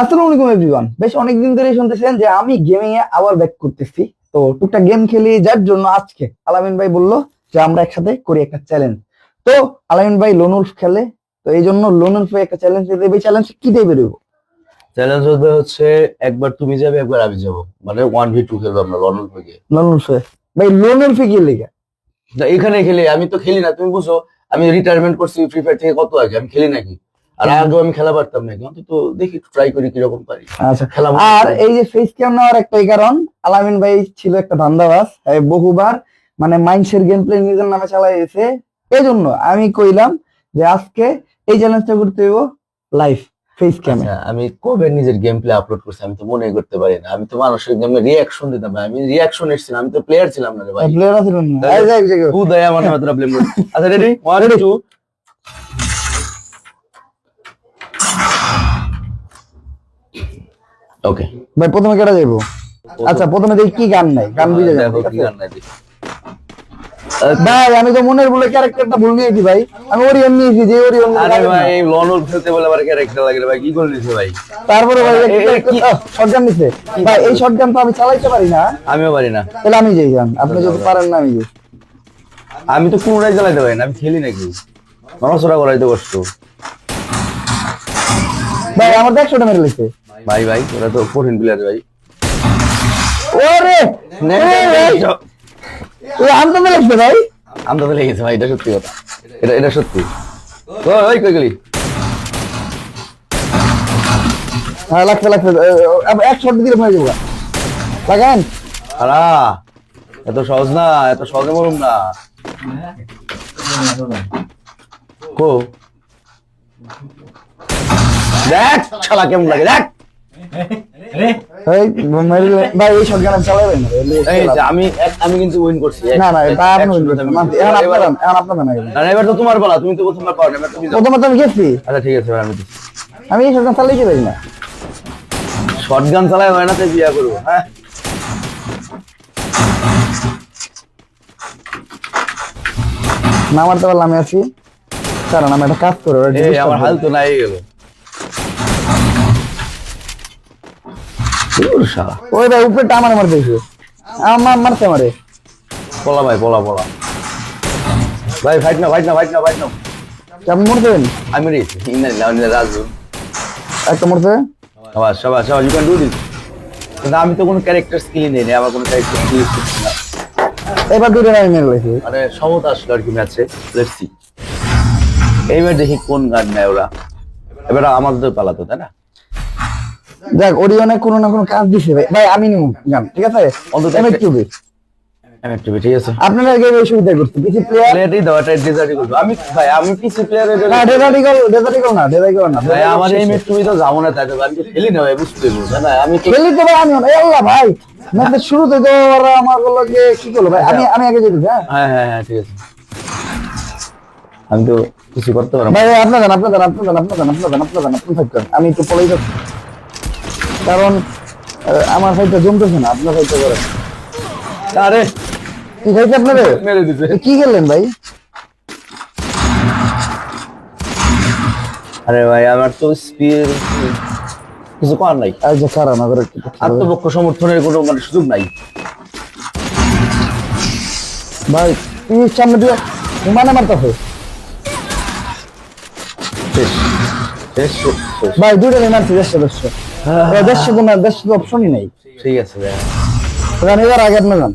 আসসালামু আলাইকুম এভরিওয়ান বেশ অনেকদিন ধরে শুনতেছেন যে আমি গেমিং এ আবার ব্যাক করতেছি। তো টুকটাক গেম খেলি যার জন্য আজকে আলামিন ভাই বলল যে আমরা একসাথে করি একটা চ্যালেঞ্জ তো আলামিন ভাই লোনুলফ খেলে তো এই জন্য লোনুলফ একটা চ্যালেঞ্জ দিতে হবে চ্যালেঞ্জ কি দিয়ে বেরোবো? চ্যালেঞ্জ হবে হচ্ছে একবার তুমি যাবে একবার আমি যাব। মানে ওয়ান ভি টু খেলব আমরা লন্ডন থেকে লোনুলফ ভাই। লোনুলফে কি? লেগে এখানে খেলি আমি তো খেলি না তুমি বুঝো। আমি রিটায়ারমেন্ট করছি ফ্রি ফায়ার থেকে কত আগে? আমি খেলি নাকি? আর আগেও আমি খেলা পারতাম নাকি? অন্তত দেখি ট্রাই করি কীরকম পারি। আচ্ছা খেলা আর এই যে ফেস ক্যাম নেওয়ার একটাই কারণ আলামিন ভাই ছিল একটা ধান্দাবাজ বহুবার মানে মাইন্ডসের গেম প্লে নিজের নামে চালাইছে। এই জন্য আমি কইলাম যে আজকে এই চ্যালেঞ্জটা করতে হইব লাইভ ফেস ক্যামে আমি কবে নিজের গেম প্লে আপলোড করছি আমি তো মনে করতে পারি না। আমি তো মানুষের গেমে রিয়াকশন দিতাম না। আমি রিয়াকশন এসেছিলাম আমি তো প্লেয়ার ছিলাম না রে ভাই। প্লেয়ার আছে না। এই যাই, যাই। আমার নামে তোরা ব্লেম আচ্ছা রেডি ওয়ান টু ওকে ভাই প্রথমে কেটে যাইবো আচ্ছা প্রথমে দেখি কি গান নাই গান বুঝে যাব কি গান নাই ভাই আমি তো মনের বলে ক্যারেক্টারটা ভুল নিয়েছি ভাই। আমি ওরিয়ন নিয়েছি যে ওরিয়ন আরে ভাই এই খেলতে বলে আবার ক্যারেক্টার লাগে ভাই কি করে দিছে ভাই? তারপরে ভাই শটগান নিছে। ভাই এই শটগান তো আমি চালাইতে পারি না। আমিও পারি না। তাহলে আমি যাই গান আপনি যদি পারেন না আমি যাই। আমি তো কোনটাই চালাইতে পারি না আমি খেলি নাকি? নড়াচড়া করাইতে কষ্ট। ভাই আমার একশোটা মেরে লেছে ভাই ভাই ওরা তো কঠিন প্লেয়ার ভাই। ওরে! নে, ওরে, নে, ভাই। ভাই লেগেছে ভাই এটা সত্যি কথা। এটা এটা সত্যি। ওই, কই গেলি? হ্যাঁ এক শট দিলে যাব লাগান। আরা এত সহজ না এত সহজে মরুম না। কো? দেখ শালা কেমন লাগে দেখ। ভাই এই শটগান আমি চালাবেন না এই যে আমি আমি কিন্তু উইন করছি। না না এটা আপনি একশো করছেন। এখন আপনার এখন আপনার না না, না, এবার তো তোমার বলা তুমি তো প্রথমবার পাও না তুমি যাও। তো আমি গেছি। আচ্ছা ঠিক আছে আমি আমি এই শটগান পারি না। শর্ট চালাই হয় না তাই বিয়া করব হ্যাঁ? নামারতে পারলাম আমি আছি কারণ আমি একটা কাজ করে আমার হাল তো নাই গেল। ওই ভাই উপরে টামার মারতে আমার মারতে মারে পলা ভাই পলা পলা। ভাই ফাইট না ফাইট না ফাইট না ফাইট না আপনি মরতেন আমি রে ইন্না লাউনি রাজু একটা মরতে সবাস সবাস সবাস ইউ ক্যান ডু দিস কিন্তু আমি তো কোনো ক্যারেক্টার স্কিল নেই আমার কোনো ক্যারেক্টার স্কিল না এবার দুটো আমি মেরে লেছি মানে সমতা আসলো আর কি ম্যাচে লেটস সি এইবার দেখি কোন গান নেয় ওরা। এবার আমাদের পালাতো তাই না? দেখ ওরিয়নে কোনো না কোনো কাজ দিছে ভাই। ভাই আমি নিব গান ঠিক আছে? অন্তত বেশ আমি একটু ঠিক আছে। আপনারা গেম এই সুবিধা করতে কিছু প্লেয়ার প্লেয়ারই দাও এটা ডেজার্টই করব আমি ভাই আমি পিসি প্লেয়ারের না ডেজার্টিকল ডেজার্টিকল না ডেজার্টিকল না ভাই আমার এই তুমি তো যাব না তাই তো আমি খেলি না ভাই বুঝতে পারব। না আমি তো খেলি তো ভাই আমি না আল্লাহ ভাই ম্যাচের শুরুতে তো ওরা আমার বলল যে কি করল ভাই? আমি আমি আগে যেতে হ্যাঁ? হ্যাঁ হ্যাঁ হ্যাঁ ঠিক আছে। আমি তো কিছু করতে পারব। ভাই আপনার জান আপনার জান আপনার জান আপনার জান আপনার জান আপনার জান আপনি থাকতেন আমি একটু পলেই যাচ্ছি। কারণ আমার ফাইটটা জমতেছে না আপনার ফাইটটা করে আরে কি খাইছে আপনারে? মেরে দিছে। কি খেললেন ভাই? আরে ভাই আমার তো স্পিড কিছু করার নাই। আজ যে আত্মপক্ষ সমর্থনের কোনো মানে সুযোগ নাই। ভাই তুমি সামনে দিয়ে মানে মারতেছে? শেষ। ভাই নেই মারছি তো অপশনই নাই। ঠিক আছে ভাই এবার আগে আপনি যান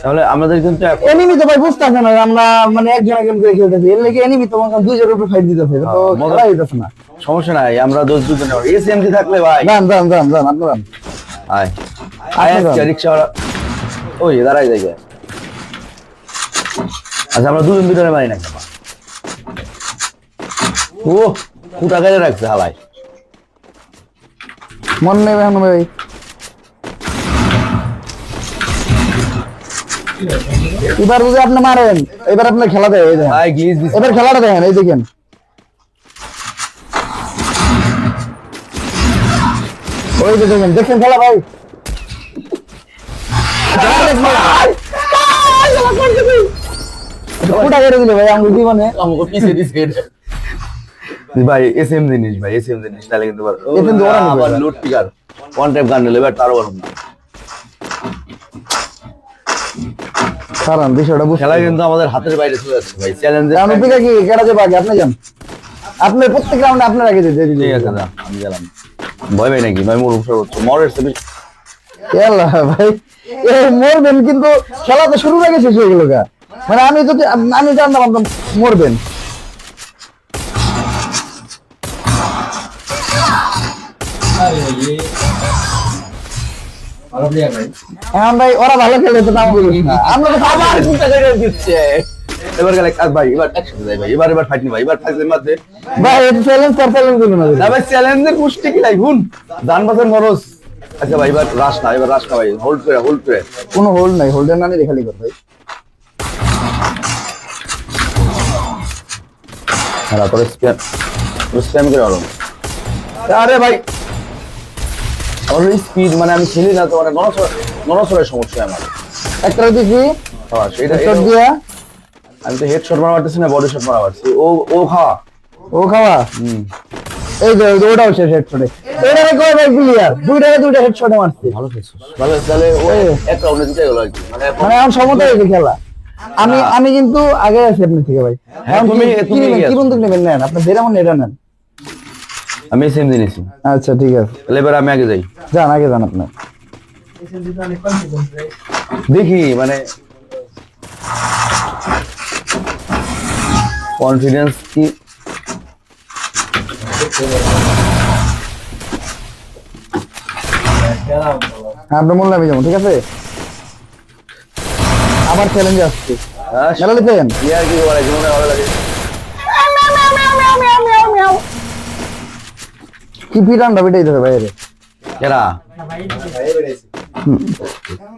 তাহলে আমাদের কিন্তু এনিমি তো ভাই বুঝতেছে না আমরা মানে একজন একজন করে খেলতেছি। এর লেগে এনিমি তো মনে দুইজনের উপরে ফাইট দিতেছে তো হ্যাঁ, মজা- খেলা হইতেছে না। সমস্যা নাই আমরা দোষ দুজনে এসএমজি থাকলে ভাই। যান যান যান যান আপনি যান আয়। আয় আপনি আজকে যান। রিক্সা ওই দাঁড়াই জায়গায় আচ্ছা আমরা দুজন দুজনে মারি না। ও কুটা গাড়ি রাখছে হালাই। মন নেই এখন ভাই এবার যদি আপনি মারেন এবার আপনি খেলা দেয় দেখেন। ভাই এবার খেলাটা দেখেন এই দেখেন। ওই যে দেখেন দেখছেন খেলা ভাই। কোটা করে দিলে ভাই আমি জীবনে আমাকে পিছে দিছে। ভাই এসএম জিনিস ভাই এসএম জিনিস তাহলে কিন্তু আবার। লুট পিকার ওয়ান টাইপ গান নিলে এবার তারও পারো না কারণ বিষয়টা বুঝতে খেলা কিন্তু আমাদের হাতের বাইরে চলে যাচ্ছে ভাই চ্যালেঞ্জে রাউন্ড কি আগে আপনি যান। আপনি প্রত্যেক রাউন্ডে আপনার আগে যেতে দিন। ঠিক আছে আমি গেলাম। ভয় ভাই নাকি? ভাই মোর উপর হচ্ছে মরের আল্লাহ ভাই এ মরবেন কিন্তু খেলা তো শুরুর আগে শেষ হয়ে গেল গা। মানে আমি যদি আমি জানতাম মরবেন। এখন ভাই ওরা ভালো খেলে তো নাম বলিস আমরা তো আবার চিন্তা করে দিচ্ছে। এবার গেলে কাজ ভাই এবার একসাথে যাই ভাই এবার এবার ফাইট নি ভাই এবার ফাইটের মধ্যে ভাই এটা চ্যালেঞ্জ তার চ্যালেঞ্জ দিল না না ভাই চ্যালেঞ্জের কুষ্টি কি লাই হুন দান বাসের মরস। আচ্ছা ভাই এবার রাস না এবার রাস না ভাই। হোল্ড করে হোল্ড করে। কোনো হোল্ড নাই হোল্ডের নানি দেখালি কর ভাই। হ্যাঁ তোর স্প্যাম স্প্যাম করে আলো আরে ভাই আমার স্পিড মানে আমি খেলি না তো মানে ননসর ননসরের সমস্যা আমার। একটা হ্যাঁ সেটা শট দিয়া? আমি তো হেড শট মারা পারতেছি না বডি শট মারা পারছি ও ও খাওয়া। ও খাওয়া? হুম। এই যে ওই ওটাও শেষ হেডশটে এটা কয় ভাই ক্লিয়ার দুইটাকে দুইটা হেড হেডশটে মারছে। ভালো খেলছো। ভালো তাহলে ও এক রাউন্ডে জিতে গেল আর কি। মানে এখন মানে এখন সমতা হয়েছে খেলা। আমি হ্যাঁ। আমি কিন্তু আগে আছি আপনার থেকে ভাই। হ্যাঁ, তুমি- কি- তুমি নেবেন? নেন আপনার যেরকম এটা নেন। আমি সেম জিনিসই আচ্ছা ঠিক আছে। তাহলে এবার আমি আগে যাই। যান আগে যান আপনার দেখি মানে কনফিডেন্স কি? হ্যাঁ আপনার মূল্য আমি যাব ঠিক আছে? আবার চ্যালেঞ্জ আসছে। হ্যাঁ, মেলা নিতেন কি আর কি বলে জীবনে ভালো লাগে। কি পিটানটা পিটাই দেবে বাইরে? কেরা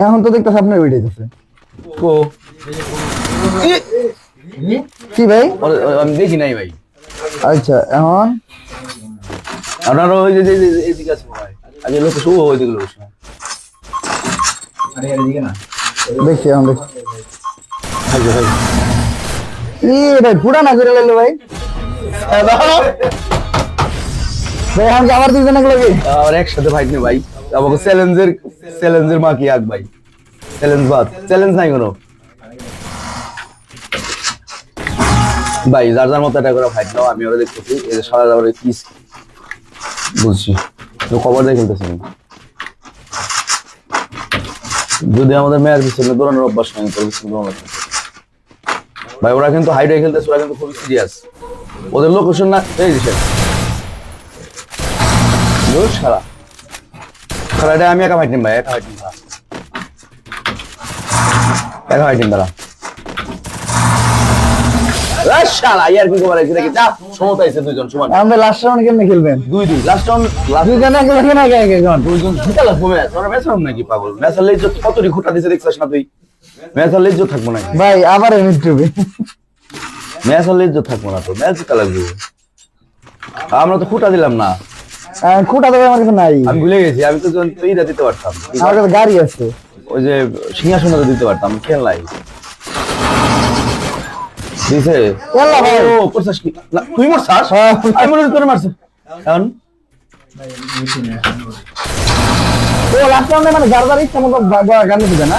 এখন তো দেখতেছে আপনার পিটাইতেছে কো? কি? ভাই? আমি দেখি নাই ভাই। আচ্ছা এখন? আপনারা ওই যে এদিকে আছে হয় লোক শুভ দিকে লোক দেখছি এখন দেখছি। ভাই। ভাই করে ভাই। ভাই এখন আবার লাগে আর একসাথে ভাই। চ্যালেঞ্জের চ্যালেঞ্জের মা কি আগ ভাই? চ্যালেঞ্জ বাদ। চ্যালেঞ্জ নাই কোনো। ভাই, যার যার মতো একটা করে ফাইট নাও, আমি দেখতেছি। এই যে সারা কি বুঝছি। তো দিয়ে খেলতেছি যদি আমাদের মেয়ার পিছনে দৌড়ানোর অভ্যাস নাই পিছনে দৌড়ানো ভাই, ওরা কিন্তু হাইডে খেলতেছে, ওরা কিন্তু খুবই সিরিয়াস ওদের লোকেশন না এই আমরা লাস্ট রাউন্ড কেমনে খেলবেন? দুই দুই লাস্ট রাউন্ড লাস্ট দুইজনে এক লাগে না এক একজন। দুইজন জিতা লাগবো ম্যাচ তোরা ম্যাচ হবে নাকি পাগল? ম্যাচ হলে ইজ্জত কতটি খুঁটা দিছে দেখছিস না তুই? ম্যাচ হলে ইজ্জত থাকব না ভাই আবার এমনি টুবি ম্যাচ হলে ইজ্জত থাকব না তো। ম্যাচ জিতা লাগবে আমরা তো খুঁটা দিলাম না। খুঁটা দেবে আমার কাছে নাই। আমি ভুলে গেছি আমি তো দিতে পারতাম। আমার কাছে গাড়ি আছে। ওই যে সিংহাসনটা দিতে পারতাম খেলনাই দিছে? ভাই। ও করছাস কি? তুই মরছাস? হ্যাঁ। আমি মনে মারছে। এখন? ও লাস্ট রাউন্ডে মানে যার যার ইচ্ছা মতো গান দিবে না।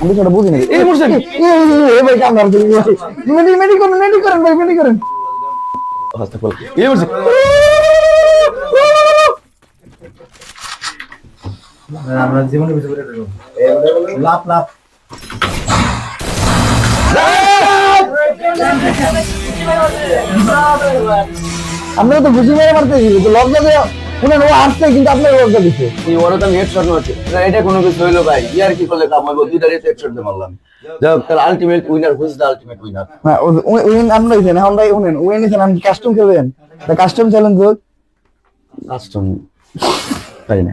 আমি সেটা বুঝিনি। এই মরছে কি? এ ভাই কামড় মেডি মেডি করেন মেডি করেন ভাই মেডি করেন। হাসতে বল। এই মরছে। আমরা জীবনে করে দেবো লাভ লাভ আমরা তো বুঝি মেরে মারতে দিল তো লজ্জা যে উনি ও আসছে কিন্তু আপনার লজ্জা দিছে এই ওরা তো হেড শট মারছে। না, এটা কোনো কিছু হইল ভাই ইয়ার কি করলে কাম হইবো? দিয়ে মারলাম। যাক তাহলে ultimate winner who's the ultimate winner না উইন আমরা হইছেন এখন ভাই উনেন উইন আমি কাস্টম খেলবেন। কাস্টম চ্যালেঞ্জ হোক। কাস্টম পারি না?